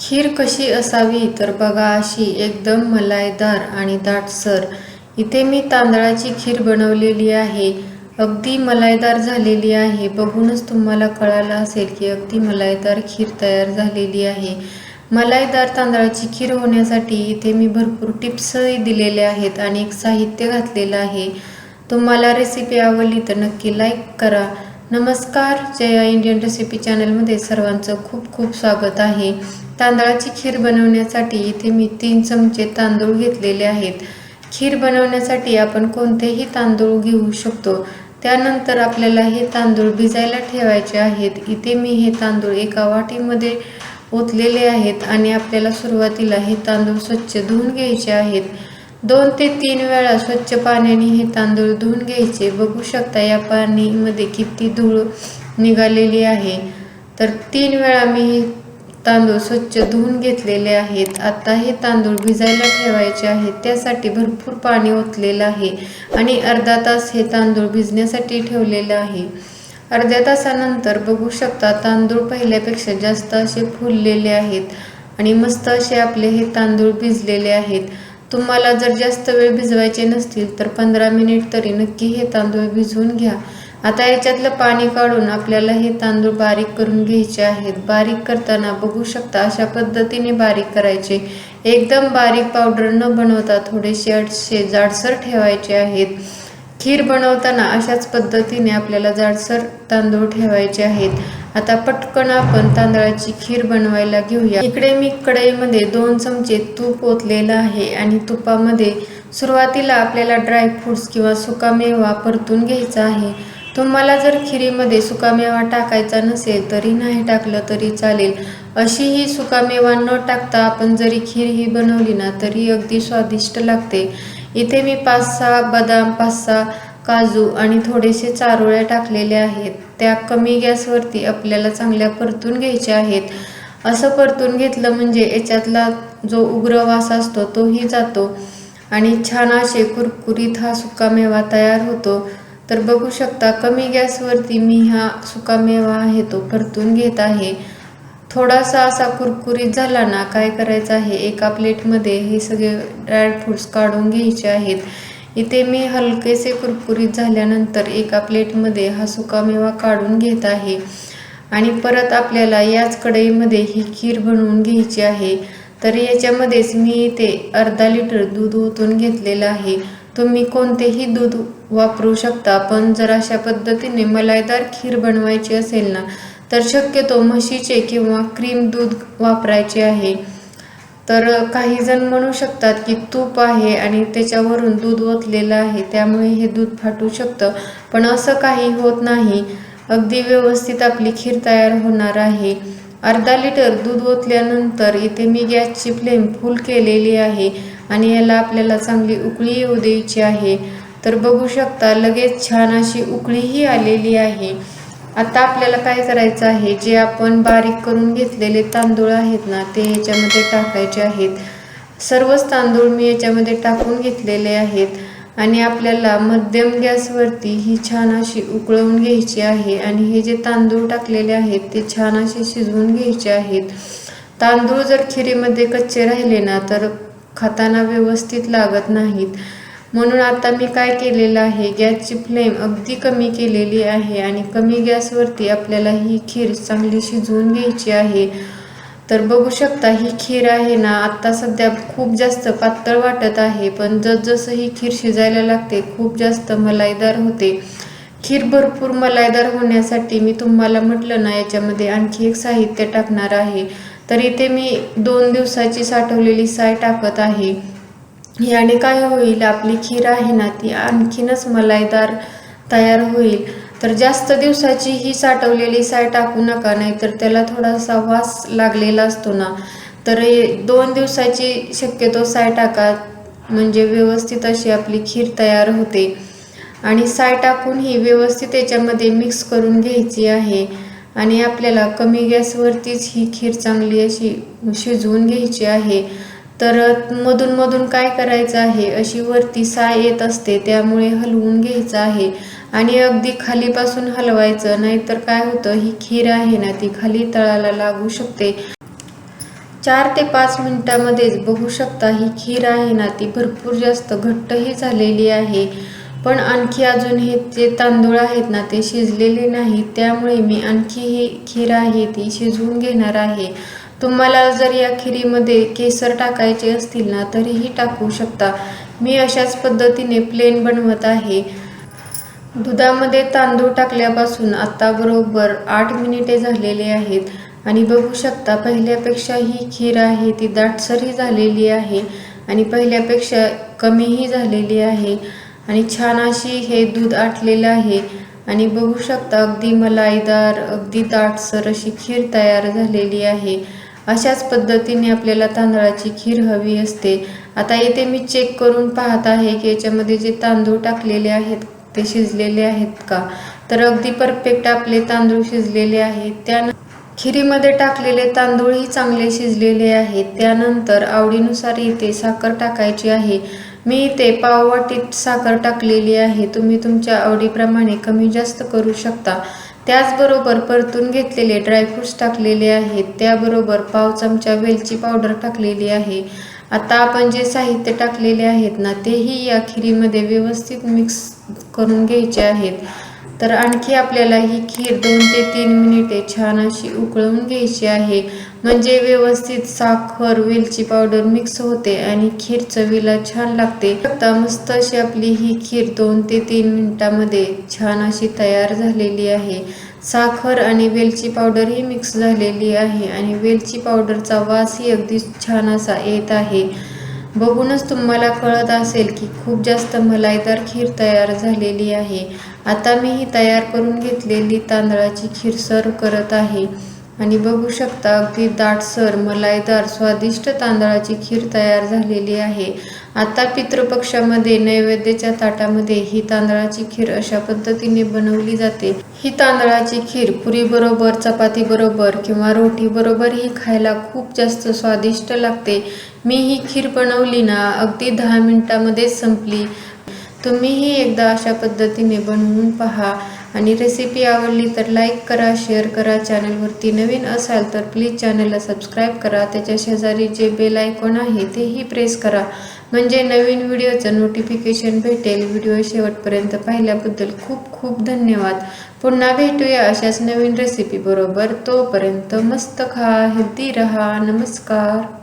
खीर कशी असावी तर बघा अशी एकदम मलाईदार आणि दाटसर. इथे मी तांदळाची खीर बनवलेली आहे. अगदी मलाईदार झालेली आहे. बघूनच तुम्हाला कळालं असेल की अगदी मलाईदार खीर तयार झालेली आहे. मलाईदार तांदळाची खीर होण्यासाठी इथे मी भरपूर टिप्सही दिलेल्या आहेत आणि एक साहित्य घातलेलं आहे. तुम्हाला रेसिपी आवडली तर नक्की लाईक करा. नमस्कार जया इंडियन रेसिपी चॅनलमध्ये सर्वांचं खूप खूप स्वागत आहे. तांदळाची खीर बनवण्यासाठी इथे मी तीन चमचे तांदूळ घेतलेले आहेत. खीर बनवण्यासाठी आपण कोणतेही तांदूळ घेऊ शकतो. त्यानंतर आपल्याला हे तांदूळ भिजायला ठेवायचे आहेत. इथे मी हे तांदूळ एका वाटीमध्ये ओतलेले आहेत आणि आपल्याला सुरुवातीला हे तांदूळ स्वच्छ धुवून घ्यायचे आहेत. दोन ते तीन वेळा स्वच्छ पाण्याने हे तांदूळ धुवून घ्यायचे. बघू शकता या पाणीमध्ये किती धूळ निघालेली आहे. तर तीन वेळा मी हे तांदूळ स्वच्छ धुवून घेतलेले आहेत. आता हे तांदूळ भिजायला ठेवायचे आहेत. त्यासाठी भरपूर पाणी ओतलेलं आहे आणि अर्धा तास हे तांदूळ भिजण्यासाठी ठेवलेलं आहे. अर्ध्या तासानंतर बघू शकता तांदूळ पहिल्यापेक्षा जास्त असे फुललेले आहेत आणि मस्त असे आपले हे तांदूळ भिजलेले आहेत. तुम्हाला जर जास्त वेळ भिजवायचे नसतील तर पंधरा मिनिट तरी नक्की हे तांदूळ भिजवून घ्या. आता याच्यातलं पाणी काढून आपल्याला हे तांदूळ बारीक करून घ्यायचे आहेत. बारीक करताना बघू शकता अशा पद्धतीने बारीक करायचे. एकदम बारीक पावडर न बनवता थोडेसे अडसे जाडसर ठेवायचे आहेत. खीर बनवताना अशाच पद्धतीने आपल्याला जाडसर तांदूळ ठेवायचे आहेत. आता पटकन आपण तांदळाची खीर बनवायला घेऊया. इकडे मी कढईमध्ये दोन चमचे तूप ओतलेलं आहे आणि तुपामध्ये सुरुवातीला आपल्याला ड्रायफ्रुट्स किंवा सुकामेवा परतून घ्यायचा आहे. तुम्हाला जर खिरीमध्ये सुकामेवा टाकायचा नसेल तरी नाही टाकलं तरी चालेल. अशी ही सुकामेवा न टाकता आपण जरी खीर ही बनवली ना तरी अगदी स्वादिष्ट लागते. इथे मी पाच सहा बदाम पाच सहा काजू आणि थोडेसे चारोळ्या टाकलेल्या आहेत. त्या कमी गॅसवरती आपल्याला चांगल्या परतून घ्यायच्या आहेत. असं परतून घेतलं म्हणजे याच्यातला जो उग्र वास असतो तोही जातो आणि छान असे कुरकुरीत हा सुकामेवा तयार होतो. तर बघू शकता कमी गॅसवरती मी हा सुकामेवा आहे तो परतून घेत आहे. थोडासा असा कुरकुरीत झाला ना काय करायचं आहे? एका प्लेटमध्ये हे सगळे ड्रायफ्रूट्स काढून घ्यायचे आहेत. इथे मी हलकेसे कुरकुरीत झाल्यानंतर एका प्लेटमध्ये हा सुकामेवा काढून घेत आहे. आणि परत आपल्याला याच कढईमध्ये ही खीर बनवून घ्यायची आहे. तर याच्यामध्येच मी इथे अर्धा लिटर दूध ओतून घेतलेलं आहे. तुम्ही कोणतेही दूध वापरू शकता पण जर अशा पद्धतीने मलाईदार खीर बनवायची असेल ना तर शक्यतो म्हशीचे किंवा क्रीम दूध वापरायचे आहे. तर काही जण म्हणू शकतात की तूप आहे आणि त्याच्यावरून दूध ओतलेलं आहे त्यामुळे हे दूध फाटू शकतं. पण असं काही होत नाही. अगदी व्यवस्थित आपली खीर तयार होणार आहे. अर्धा लिटर दूध ओतल्यानंतर इथे मी गॅसची फ्लेम फुल केलेली आहे आणि याला आपल्याला चांगली उकळी येऊ द्यायची आहे. तर बघू शकता लगेच छान अशी उकळीही आलेली आहे. आता आपल्याला काय करायचं आहे? जे आपण बारीक करून घेतलेले तांदूळ आहेत ना ते याच्यामध्ये टाकायचे आहेत. सर्वच तांदूळ मी याच्यामध्ये टाकून घेतलेले आहेत. आणि आपल्याला मध्यम गॅसवरती ही छान अशी उकळवून घ्यायची आहे. आणि हे जे तांदूळ टाकलेले आहेत ते छान असे शिजवून घ्यायचे आहेत. तांदूळ जर खिरीमध्ये कच्चे राहिले ना तर खाताना व्यवस्थित लागत नाहीत. म्हणून आता मी काय केलेलं आहे? गॅसची फ्लेम अगदी कमी केलेली आहे आणि कमी गॅसवरती आपल्याला ही खीर चांगली शिजवून घ्यायची आहे. तर बघू शकता ही खीर आहे ना आत्ता सध्या खूप जास्त पातळ वाटत आहे पण जसजसं ही खीर शिजायला लागते खूप जास्त मलाईदार होते. खीर भरपूर मलाईदार होण्यासाठी मी तुम्हाला म्हटलं ना याच्यामध्ये आणखी एक साहित्य टाकणार आहे. तर इथे मी दोन दिवसाची साठवलेली साय टाकत आहे. याने काय होईल? आपली खीर आहे ना ती आणखीनच मलाईदार तयार होईल. तर जास्त दिवसाची ही साठवलेली साय टाकू नका नाहीतर त्याला थोडासा वास लागलेला असतो ना. तर दोन दिवसाची शक्यतो साय टाका म्हणजे व्यवस्थित अशी आपली खीर तयार होते. आणि साय टाकून ही व्यवस्थित याच्यामध्ये मिक्स करून घ्यायची आहे. आणि आपल्याला कमी गॅसवरतीच ही खीर चांगली अशी शिजवून घ्यायची आहे. तर मधून मधून काय करायचं आहे? अशी वरती साय येत असते त्यामुळे हलवून घ्यायचं आहे. आणि अगदी खालीपासून हलवायचं नाहीतर काय होतं? ही खीर आहे ना ती खाली तळाला लागू शकते. चार ते पाच मिनिटामध्येच बघू शकता ही खीर आहे ना ती भरपूर जास्त घट्टही झालेली आहे. पण आणखी अजून हे जे तांदूळ आहेत ना ते शिजलेले नाही त्यामुळे मी आणखी ही खीर आहे ती शिजवून घेणार आहे. तुम्हाला जर या खिरीमध्ये केसर टाकायचे असतील ना तरीही टाकू शकता. मी अशाच पद्धतीने प्लेन बनवत आहे. दुधामध्ये तांदूळ टाकल्यापासून आता बरोबर आठ मिनिटे झालेले आहेत. आणि बघू शकता पहिल्यापेक्षा ही खीर आहे ती दाटसरही झालेली आहे आणि पहिल्यापेक्षा कमीही झालेली आहे. आणि छान अशी हे दूध आटलेलं आहे. आणि बघू शकता अगदी मलाईदार अगदी दाटसर अशी खीर तयार झालेली आहे. अशाच पद्धतीने आपल्याला तांदळाची खीर हवी असते. आता इथे मी चेक करून पाहत आहे की याच्यामध्ये जे तांदूळ टाकलेले आहेत ते शिजलेले आहेत का? तर अगदी परफेक्ट आपले तांदूळ शिजलेले आहेत. त्या खिरीमध्ये टाकलेले तांदूळही चांगले शिजलेले आहेत. त्यानंतर आवडीनुसार इथे साखर टाकायची आहे. मी इथे पाववाटीत साखर टाकलेली आहे. तुम्ही तुमच्या आवडीप्रमाणे कमी जास्त करू शकता. त्याचबरोबर परतून घेतलेले ड्रायफ्रूट्स टाकलेले आहेत. त्याबरोबर पाव चमचा वेलची पावडर टाकलेली आहे. आता आपण जे साहित्य टाकलेले आहेत ना तेही या खिरीमध्ये व्यवस्थित मिक्स करून घ्यायचे आहेत. तर आणखी आपल्याला ही खीर दोन ते तीन मिनिटे छान अशी उकळून घ्यायची आहे. म्हणजे व्यवस्थित साखर वेलची पावडर मिक्स होते आणि खीर चवीला छान लागते. आता मस्त अशी आपली ही खीर दोन ते तीन मिनिटामध्ये छान अशी तयार झालेली आहे. साखर आणि वेलची पावडर ही मिक्स झालेली आहे आणि वेलची पावडरचा वासही अगदी छान असा येत आहे. बघूनच तुम्हाला कळत असेल की खूप जास्त मलाईदार खीर तयार झालेली आहे. आता मी ही तयार करून घेतलेली तांदळाची खीर सर्व करत आहे. आणि बघू शकता अगदी दाटसर मलाईदार स्वादिष्ट तांदळाची खीर तयार झालेली आहे. आता पितृपक्षामध्ये नैवेद्याच्या ताटामध्ये ही तांदळाची खीर अशा पद्धतीने बनवली जाते. ही तांदळाची खीर पुरी बरोबर चपाती बरोबर किंवा रोटी बरोबर ही खायला खूप जास्त स्वादिष्ट लागते. मी ही खीर बनवली ना अगदी दहा मिनिटामध्येच संपली. तुम्हीही एकदा अशा पद्धतीने बनवून पहा. आणि रेसिपी आवडली तर लाईक करा शेअर करा. चॅनलवरती नवीन असाल तर प्लीज चॅनलला सबस्क्राईब करा. त्याच्या शेजारी जे बेल आयकॉन आहे तेही प्रेस करा. म्हणजे नवीन व्हिडिओचं नोटिफिकेशन भेटेल. व्हिडिओ शेवटपर्यंत पाहिल्याबद्दल खूप खूप धन्यवाद. पुन्हा भेटूया अशाच नवीन रेसिपी बरोबर. तोपर्यंत मस्त खा हेल्दी रहा. नमस्कार.